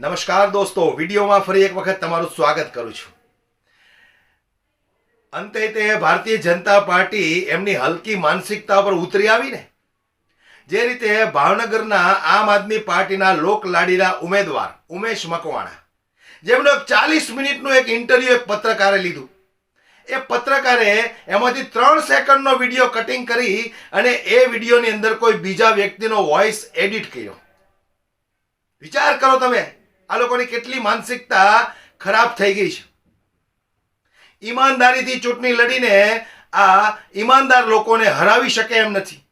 નમસ્કાર દોસ્તો, વિડીયોમાં ફરી એક વખત તમારું સ્વાગત કરું છું. અંતે તે ભારતીય જનતા પાર્ટી એમની હલકી માનસિકતા પર ઉતરી આવીને, જે રીતે ભાવનગરના આમ આદમી પાર્ટીના લોક લાડીલા ઉમેદવાર ઉમેશ મકવાણા જેમનો એક ચાલીસ મિનિટનું એક ઇન્ટરવ્યુ એક પત્રકારે લીધું. એ પત્રકારે એમાંથી ત્રણ સેકન્ડનો વીડિયો કટિંગ કરી અને એ વિડીયોની અંદર કોઈ બીજા વ્યક્તિનો વોઇસ એડિટ કર્યો. વિચાર કરો તમે આ લોકોની કેટલી માનસિકતા ખરાબ થઈ ગઈ છે. ઈમાનદારીથી ચૂંટણી લડીને આ ઈમાનદાર લોકોને હરાવી શકે એમ નથી.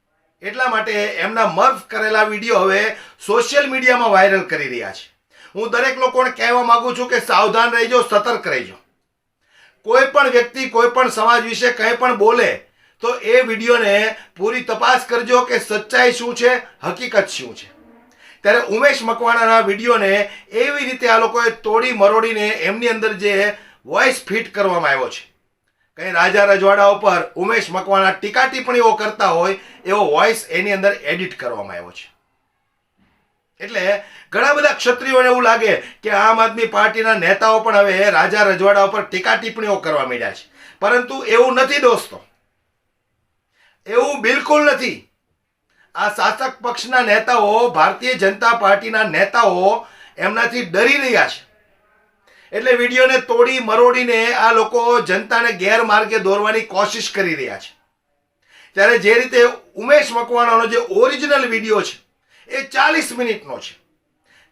એટલા માટે એમના મર્ફ કરેલા વીડિયો હવે સોશિયલ મીડિયામાં વાયરલ કરી રહ્યા છે. હું દરેક લોકોને કહેવા માંગુ છું કે સાવધાન રહેજો, સતર્ક રહેજો. કોઈ પણ વ્યક્તિ, કોઈ પણ સમાજ વિશે કંઈ પણ બોલે, તો એ વિડીયોને પૂરી તપાસ કરજો કે સચ્ચાઈ શું છે, હકીકત શું છે. ત્યારે ઉમેશ મકવાણાના વિડીયોને એવી રીતે આ લોકોએ તોડી મરોડીને એમની અંદર જે વોઇસ ફિટ કરવામાં આવ્યો છે. કંઈ રાજા રજવાડા ઉપર ઉમેશ મકવાણા ટીકા ટિપ્પણીઓ કરતા હોય, એવો વોઇસ એની અંદર એડિટ કરવામાં આવ્યો છે. એટલે ઘણા બધા ક્ષત્રિયોને એવું લાગે કે આમ આદમી પાર્ટીના નેતાઓ પણ હવે રાજા રજવાડા ઉપર ટીકા ટિપ્પણીઓ કરવા માંડ્યા છે. પરંતુ એવું નથી દોસ્તો. એવું બિલકુલ નથી. આ શાસક પક્ષના નેતાઓ, ભારતીય જનતા પાર્ટીના નેતાઓ એમનાથી ડરી રહ્યા છે. એટલે વિડીયોને તોડી મરોડીને આ લોકો જનતાને ગેરમાર્ગે દોરવાની કોશિશ કરી રહ્યા છે. ત્યારે જે રીતે ઉમેશ મકવાણાનો જે ઓરિજિનલ વીડિયો છે, એ ચાલીસ મિનિટનો છે.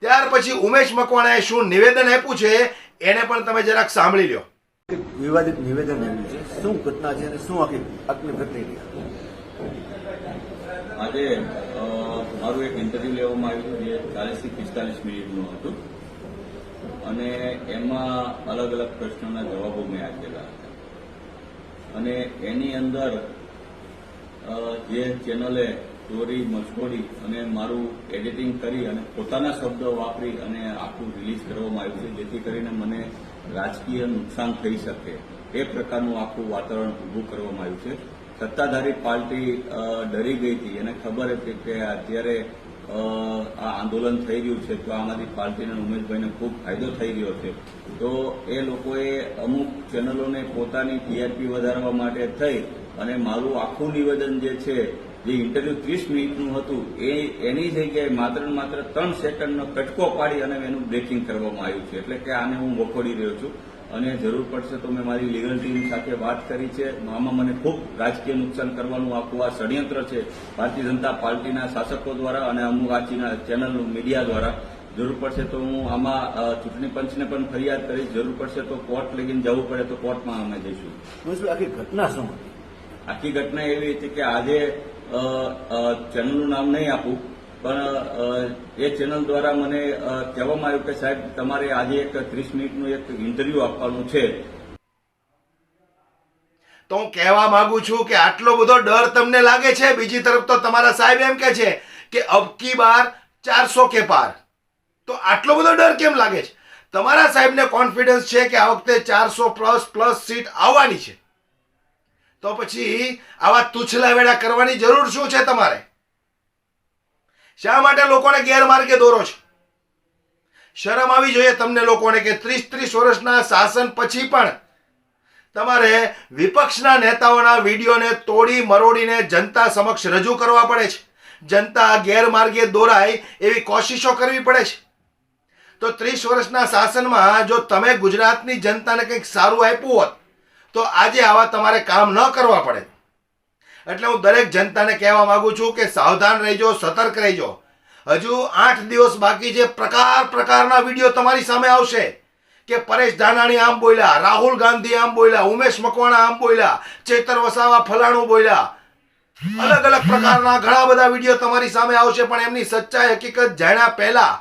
ત્યાર પછી ઉમેશ મકવાણાએ શું નિવેદન આપ્યું છે, એને પણ તમે જરાક સાંભળી લો. વિવાદિત નિવેદન આવ્યું છે. શું ઘટના છે અને શું આખી પ્રક્રિયા આજે મારું એક ઇન્ટરવ્યુ લેવામાં આવ્યું હતું જે ચાલીસથી પિસ્તાલીસ મિનિટનું હતું. અને એમાં અલગ અલગ પ્રશ્નોના જવાબો મેં આપેલા હતા. અને એની અંદર જે ચેનલે ચોરી મજકોડી અને મારું એડિટિંગ કરી અને પોતાના શબ્દો વાપરી અને આખું રિલીઝ કરવામાં આવ્યું છે, જેથી કરીને મને રાજકીય નુકસાન થઈ શકે. એ પ્રકારનું આખું વાતાવરણ ઊભું કરવામાં આવ્યું છે. સત્તાધારી પાર્ટી ડરી ગઈ હતી. એને ખબર હતી કે અત્યારે આ આંદોલન થઈ રહ્યું છે તો આમાંથી પાર્ટીને અને ઉમેશભાઈને ખૂબ ફાયદો થઈ ગયો છે. તો એ લોકોએ અમુક ચેનલોને પોતાની ટીઆરપી વધારવા માટે થઈ અને મારું આખું નિવેદન જે છે, જે ઇન્ટરવ્યુ ત્રીસ મિનિટનું હતું, એ એની જગ્યાએ માત્ર માત્ર ત્રણ સેકન્ડનો કટકો પાડી અને એનું બ્રેકિંગ કરવામાં આવ્યું છે. એટલે કે આને હું વખોડી રહ્યો છું. અને જરૂર પડશે તો મેં મારી લીગલ ટીમ સાથે વાત કરી છે. આમાં મને ખૂબ રાજકીય નુકસાન કરવાનું આખું આ ષડયંત્ર છે. ભારતીય જનતા પાર્ટીના શાસકો દ્વારા અને અમુક આચીના ચેનલ મીડિયા દ્વારા જરૂર પડશે તો હું આમાં ચૂંટણી પંચને પણ ફરિયાદ કરીશ. જરૂર પડશે તો કોર્ટ લગીને જવું પડે તો કોર્ટમાં અમે જઈશું. આખી ઘટના શું આખી ઘટના એવી હતી કે આજે ચેનલનું નામ નહીં આપું. પણ એ ચેનલ દ્વારા મને કહેવામાં આવ્યું કે સાહેબ, તમારે આજે એક ત્રીસ મિનિટનું એક ઇન્ટરવ્યુ આપવાનું છે. તો હું કહેવા માંગુ છું કે આટલો બધો ડર તમને લાગે છે? બીજી તરફ તો તમારા સાહેબ એમ કે છે કે અબકી બાર ચારસો કે પાર. તો આટલો બધો ડર કેમ લાગે છે? તમારા સાહેબને કોન્ફિડન્સ છે કે આ વખતે ચારસો પ્લસ પ્લસ સીટ આવવાની છે. તો પછી આવા તુછલા વેડા કરવાની જરૂર શું છે તમારે? શા માટે લોકોને ગેરમાર્ગે દોરો છો? શરમ આવી જોઈએ તમને લોકોને કે ત્રીસ ત્રીસ વર્ષના શાસન પછી પણ તમારે વિપક્ષના નેતાઓના વિડીયોને તોડી મરોડીને જનતા સમક્ષ રજૂ કરવા પડે છે. જનતા ગેરમાર્ગે દોરાય એવી કોશિશો કરવી પડે છે. તો ત્રીસ વર્ષના શાસનમાં જો તમે ગુજરાતની જનતાને કંઈક સારું આપ્યું હોત, તો આજે આવા તમારે કામ ન કરવા પડે. એટલે હું દરેક જનતાને કહેવા માંગુ છું કે સાવધાન રહેજો, સતર્ક રહેજો. હજુ આઠ દિવસ બાકી છે, પ્રકાર પ્રકારના વીડિયો તમારી સામે આવશે. કે પરેશ ધાનાણી આમ બોલ્યા, રાહુલ ગાંધી આમ બોલ્યા, ઉમેશ મકવાણા આમ બોલ્યા, ચેતર વસાવા, ફલાણું બોલ્યા. અલગ અલગ પ્રકારના ઘણા બધા વીડિયો તમારી સામે આવશે, પણ એમની સચ્ચાઈ હકીકત જાણ્યા પહેલા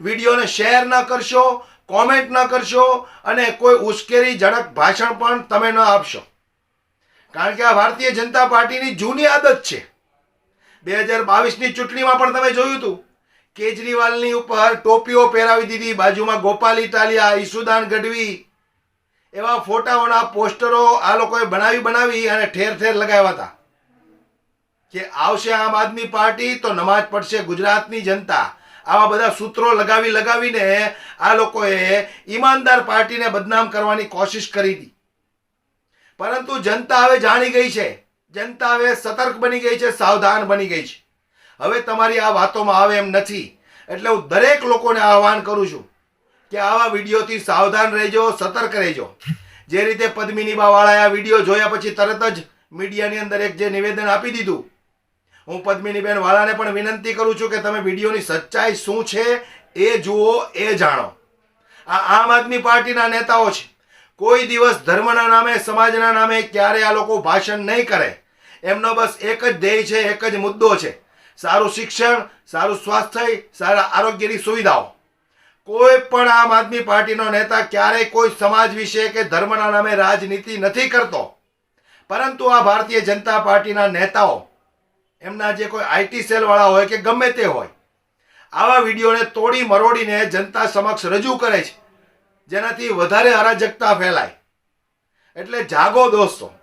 વિડીયોને શેર ન કરશો, કોમેન્ટ ન કરશો અને કોઈ ઉશ્કેરીજનક ભાષણ પણ તમે ન આપશો. કારણ કે આ ભારતીય જનતા પાર્ટીની જૂની આદત છે. બે હજાર બાવીસની ચૂંટણીમાં પણ તમે જોયું હતું. કેજરીવાલની ઉપર ટોપીઓ પહેરાવી દીધી, બાજુમાં ગોપાલ ઇટાલિયા, ઈસુદાન ગઢવી. એવા ફોટાઓના પોસ્ટરો આ લોકોએ બનાવી બનાવી અને ઠેર ઠેર લગાવ્યા હતા. કે આવશે આમ આદમી પાર્ટી તો નમાજ પડશે ગુજરાતની જનતા. આવા બધા સૂત્રો લગાવી લગાવીને આ લોકોએ ઈમાનદાર પાર્ટીને બદનામ કરવાની કોશિશ કરી હતી. પરંતુ જનતા હવે જાણી ગઈ છે. જનતા હવે સતર્ક બની ગઈ છે, સાવધાન બની ગઈ છે. હવે તમારી આ વાતોમાં આવે એમ નથી. એટલે હું દરેક લોકોને આહવાન કરું છું કે આવા વિડીયોથી સાવધાન રહેજો, સતર્ક રહેજો. જે રીતે પદ્મિની વાળાએ આ વીડિયો જોયા પછી તરત જ મીડિયાની અંદર એક જે નિવેદન આપી દીધું. હું પદ્મિનીબેન વાળાને પણ વિનંતી કરું છું કે તમે વિડીયોની સચ્ચાઈ શું છે એ જુઓ, એ જાણો. આ આમ આદમી પાર્ટીના નેતાઓ છે. કોઈ દિવસ ધર્મના નામે, સમાજના નામે ક્યારે આ લોકો ભાષણ નહીં કરે? એમનો બસ એક જ ધ્યેય છે, એક જ મુદ્દો છે. સારું શિક્ષણ, સારું સ્વાસ્થ્ય, સારા આરોગ્યની સુવિધાઓ. કોઈ પણ આમ આદમી પાર્ટીનો નેતા ક્યારેય કોઈ સમાજ વિશે કે ધર્મના નામે રાજનીતિ નથી કરતો. પરંતુ આ ભારતીય જનતા પાર્ટીના નેતાઓ, એમના જે કોઈ આઈટી સેલવાળા હોય કે ગમે તે હોય, આવા વિડીયોને તોડી મરોડીને જનતા સમક્ષ રજૂ કરે છે. જેનાથી વધારે અરાજકતા ફેલાય. એટલે જાગો દોસ્તો.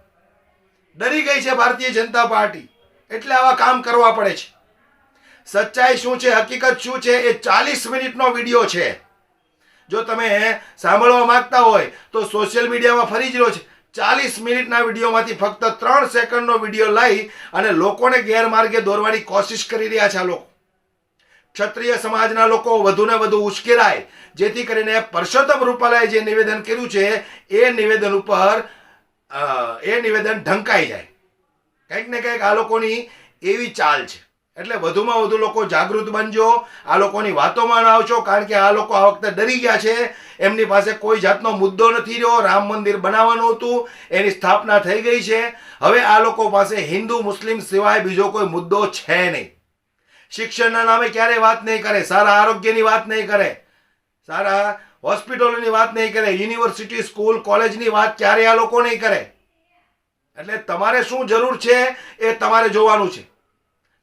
ડરી ગઈ છે ભારતીય જનતા પાર્ટી. એટલે આવા કામ કરવા પડે છે. સચ્ચાઈ શું છે, હકીકત શું છે, એ ચાલીસ મિનિટનો વીડિયો છે. જો તમે સાંભળવા માંગતા હોય, તો સોશિયલ મીડિયામાં ફરી જ રહ્યો છે. ચાલીસ મિનિટના વિડીયોમાંથી ફક્ત ત્રણ સેકન્ડનો વીડિયો લઈ અને લોકોને ગેરમાર્ગે દોરવાની કોશિશ કરી રહ્યા છે આ લોકો. ક્ષત્રિય સમાજના લોકો વધુને વધુ ઉશ્કેરાય. જેથી કરીને પરસોત્તમ રૂપાલાએ જે નિવેદન કર્યું છે, એ નિવેદન ઉપર એ નિવેદન ઢંકાઈ જાય. કંઈક ને કંઈક આ લોકોની એવી ચાલ છે. એટલે વધુમાં વધુ લોકો જાગૃત બનજો, આ લોકોની વાતોમાં ન કારણ કે આ લોકો આ વખતે ડરી ગયા છે. એમની પાસે કોઈ જાતનો મુદ્દો નથી રહ્યો. રામ મંદિર બનાવવાનું હતું, એની સ્થાપના થઈ ગઈ છે. હવે આ લોકો પાસે હિન્દુ, મુસ્લિમ સિવાય બીજો કોઈ મુદ્દો છે નહીં. શિક્ષણના નામે ક્યારેય વાત નહીં કરે, સારા આરોગ્યની વાત નહીં કરે, સારા હોસ્પિટલોની વાત નહીં કરે, યુનિવર્સિટી, સ્કૂલ, કોલેજની વાત ક્યારે આ લોકો નહીં કરે. એટલે તમારે શું જરૂર છે એ તમારે જોવાનું છે.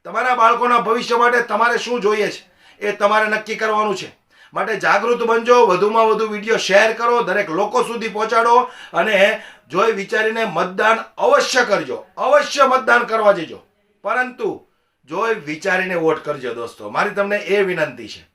તમારા બાળકોના ભવિષ્ય માટે તમારે શું જોઈએ છે એ તમારે નક્કી કરવાનું છે. માટે જાગૃત બનજો, વધુમાં વધુ વીડિયો શેર કરો, દરેક લોકો સુધી પહોંચાડો અને જોઈ વિચારીને મતદાન અવશ્ય કરજો. અવશ્ય મતદાન કરવા જજો. પરંતુ જોઈ વિચારીને વોટ કરજો દોસ્તો. મારી તમને એ વિનંતી છે.